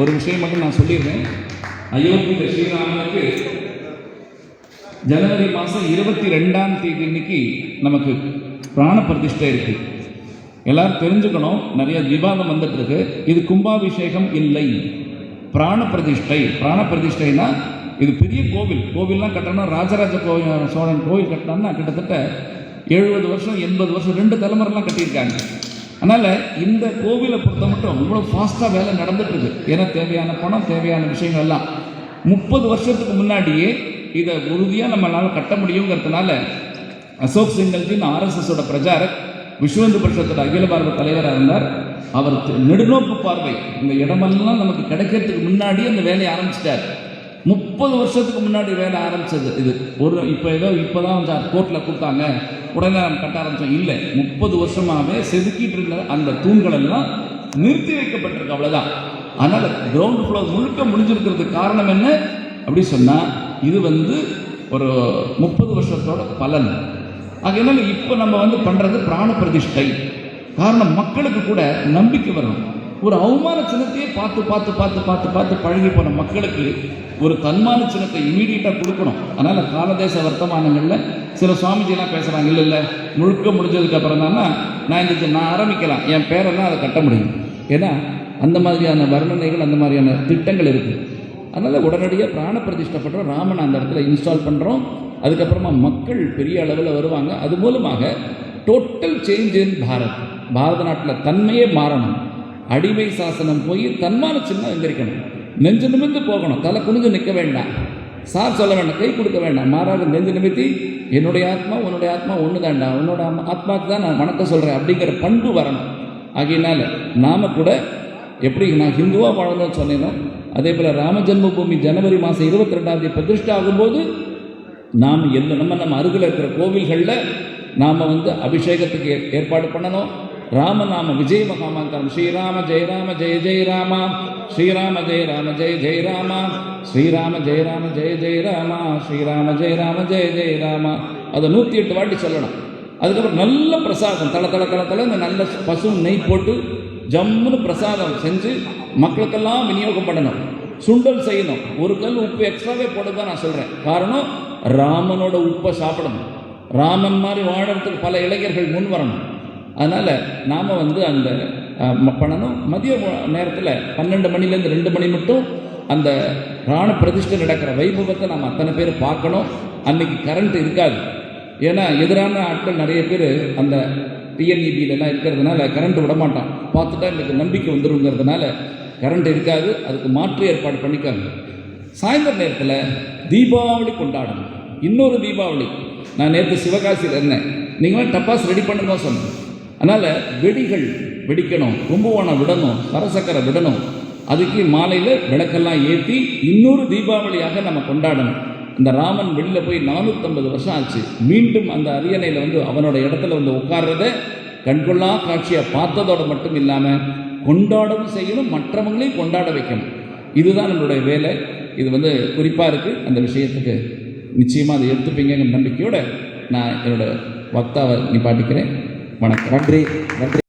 ஒரு விஷயம் மட்டும் நான் சொல்லியிருந்தேன் அயோத்தியில் ஸ்ரீராமனுக்கு ஜனவரி மாதம் இருபத்தி ரெண்டாம் தேதி இன்னைக்கு நமக்கு பிராண பிரதிஷ்டை இருக்கு. எல்லாரும் தெரிஞ்சுக்கணும். நிறைய விவாதம் வந்துட்டு இருக்கு. இது கும்பாபிஷேகம் இல்லை. பிராண பிரதிஷ்டை. பிராண பிரதிஷ்டைனா இது பெரிய கோவில். கோவில்லாம் கட்டணும் ராஜராஜ கோவில் சோழன் கோவில் கட்டினான்னா கிட்டத்தட்ட எழுபது வருஷம் எண்பது வருஷம் ரெண்டு தலைமுறைலாம் கட்டியிருக்காங்க. அதனால் இந்த கோவிலை பொறுத்த மட்டும் இவ்வளோ ஃபாஸ்ட்டாக வேலை நடந்துட்டு ஏன்னா தேவையான பணம் தேவையான விஷயங்கள் எல்லாம். முப்பது வருஷத்துக்கு முன்னாடியே இதை உறுதியாக நம்மளால் கட்ட முடியுங்கிறதுனால அசோக் சிங்கல்ஜின் ஆர்எஸ்எஸோட பிரச்சாரக் விஸ்வந்து பரிஷத்தோட அகில பாரத தலைவராக இருந்தார். அவர் நெடுநோக்கு பார்வை இந்த இடமெல்லாம் நமக்கு கிடைக்கிறதுக்கு முன்னாடி அந்த வேலையை ஆரம்பிச்சிட்டார். முப்பது வருஷத்துக்கு முன்னாடி வேலை ஆரம்பிச்சது இது. ஒரு இப்போ ஏதோ இப்போ தான் கோர்ட்டில் கொடுத்தாங்க. உடனே நம்ம கட்ட ஆரம்பித்தோம் இல்லை முப்பது வருஷமாகவே செதுக்கிட்டு இருந்த அந்த தூண்கள் எல்லாம் நிறுத்தி வைக்கப்பட்டிருக்கு அவ்வளோதான் அதனால் கிரவுண்ட் ஃப்ளோர் முழுக்க முடிஞ்சிருக்கிறதுக்கு காரணம் என்ன? அப்படி சொன்னால் இது வந்து ஒரு முப்பது வருஷத்தோட பலன். அதனால இப்போ நம்ம வந்து பண்ணுறது பிராண பிரதிஷ்டை. காரணம் மக்களுக்கு கூட நம்பிக்கை வரணும். ஒரு அவமான சின்னத்தையே பார்த்து பார்த்து பார்த்து பார்த்து பார்த்து பழகி போன மக்களுக்கு ஒரு தன்மான சின்னத்தை இமீடியட்டாக கொடுக்கணும். அதனால் காலதேச வர்த்தமானங்களில் சில சுவாமிஜிலாம் பேசுகிறாங்க இல்லை இல்லை முழுக்க முடிஞ்சதுக்கு அப்புறம் தானே நான் இந்த நான் ஆரம்பிக்கலாம். என் பேரெல்லாம் அதை கட்ட முடியும். ஏன்னா அந்த மாதிரியான வர்ணனைகள் அந்த மாதிரியான திட்டங்கள் இருக்குது அதனால் உடனடியாக பிராண பிரதிஷ்டை பண்ணுறோம் ராமன் அந்த இடத்துல இன்ஸ்டால் பண்ணுறோம் அதுக்கப்புறமா மக்கள் பெரிய அளவில் வருவாங்க. அது மூலமாக டோட்டல் சேஞ்ச் இன் பாரத். பாரத நாட்டில் தன்மையே மாறணும். அடிமை சாசனம் போய் தன்மான சின்னம் எந்திரிக்கணும். நெஞ்சு நிமிந்து போகணும். தலை குனிஞ்சு நிற்க வேண்டாம். சார் சொல்ல வேண்டாம். கை கொடுக்க வேண்டாம். மாறாக நெஞ்சு நிமித்தி என்னுடைய ஆத்மா உன்னுடைய ஆத்மா ஒன்று தாண்டா உன்னோட ஆத்மா- ஆத்மாக்கு தான் நான் வணக்கம் சொல்கிறேன் அப்படிங்கிற பண்பு வரணும். ஆகையினால நாம கூட எப்படி நான் ஹிந்துவாக வாழணும்னு சொன்னேனோ அதே போல் ராம ஜென்மபூமி ஜனவரி மாதம் இருபத்தி ரெண்டாம் தேதி பிரதிஷ்டை ஆகும்போது நாம் எந்த நம்ம நம்ம அருகில் இருக்கிற கோவில்களில் நாம் வந்து அபிஷேகத்துக்கு ஏற்பாடு பண்ணணும். ராமநாம விஜய மகாமந்திரம். ஸ்ரீராம ஜெய ராம ஜெய ஜெய ராமா. ஸ்ரீராம ஜெய ராம ஜெய ஜெய ராமா. ஸ்ரீராம ஜெய ராம ஜெய ஜெய ராமா. ஸ்ரீராம ஜெய ராம ஜெய ஜெய ராமா. அதை நூற்றி எட்டு வாட்டி சொல்லணும். அதுக்கப்புறம் நல்ல பிரசாதம் தல தல தல தல இந்த நல்ல பசு நெய் போட்டு ஜம்முன்னு பிரசாதம் செஞ்சு மக்களுக்கெல்லாம் விநியோகம் பண்ணணும். சுண்டல் செய்யணும். ஒரு கல் உப்பு எக்ஸ்ட்ராவே போட்டு நான் சொல்கிறேன் காரணம் ராமனோட உப்பை சாப்பிடணும். ராமன் மாதிரி வாழறதுக்கு பல இளைஞர்கள் முன் வரணும் அதனால் நாம் வந்து அந்த ம- பண்ணணும். மதிய நேரத்தில் பன்னெண்டு மணிலேருந்து ரெண்டு மணி மட்டும் அந்த ராண பிரதிஷ்டை நடக்கிற வைபவத்தை நம்ம அத்தனை பேர் பார்க்கணும். அன்னைக்கு கரண்ட் இருக்காது. ஏன்னா எதிரான ஆட்கள் நிறைய பேர் அந்த டிஎன்இபியிலலாம் இருக்கிறதுனால கரண்ட் விட மாட்டான். பார்த்துட்டா எனக்கு நம்பிக்கை வந்துருங்கிறதுனால கரண்ட் இருக்காது. அதுக்கு மாற்று ஏற்பாடு பண்ணிக்காங்க. சாயந்தர நேரத்தில் தீபாவளி கொண்டாடணும். இன்னொரு தீபாவளி. நான் நேற்று சிவகாசியில் இருந்தேன். நீங்கள் டப்பாஸ் ரெடி பண்ணுங்க சொன்னேன். அதனால் வெடிகள் வெடிக்கணும் கும்பகோணம் விடணும் சரசக்கரை விடணும். அதுக்கு மாலையில் விளக்கெல்லாம் ஏற்றி இன்னொரு தீபாவளியாக நம்ம கொண்டாடணும். இந்த ராமன் வெளியில் போய் நானூற்றம்பது வருஷம் ஆச்சு. மீண்டும் அந்த அரியணையில் வந்து அவனோட இடத்துல வந்து உட்கார்றத கண்கொள்ளா காட்சியை பார்த்ததோட மட்டும் இல்லாமல் கொண்டாடவும் செய்யணும் மற்றவங்களையும் கொண்டாட வைக்கணும். இதுதான் நம்மளுடைய வேலை. இது வந்து குறிப்பாக இருக்குது அந்த விஷயத்துக்கு நிச்சயமாக அதை எடுத்துப்பீங்கிற நம்பிக்கையோடு நான் என்னோடய வக்தாவை நிப்பாட்டிக்கிறேன். வணக்கம். நன்றி. நன்றி.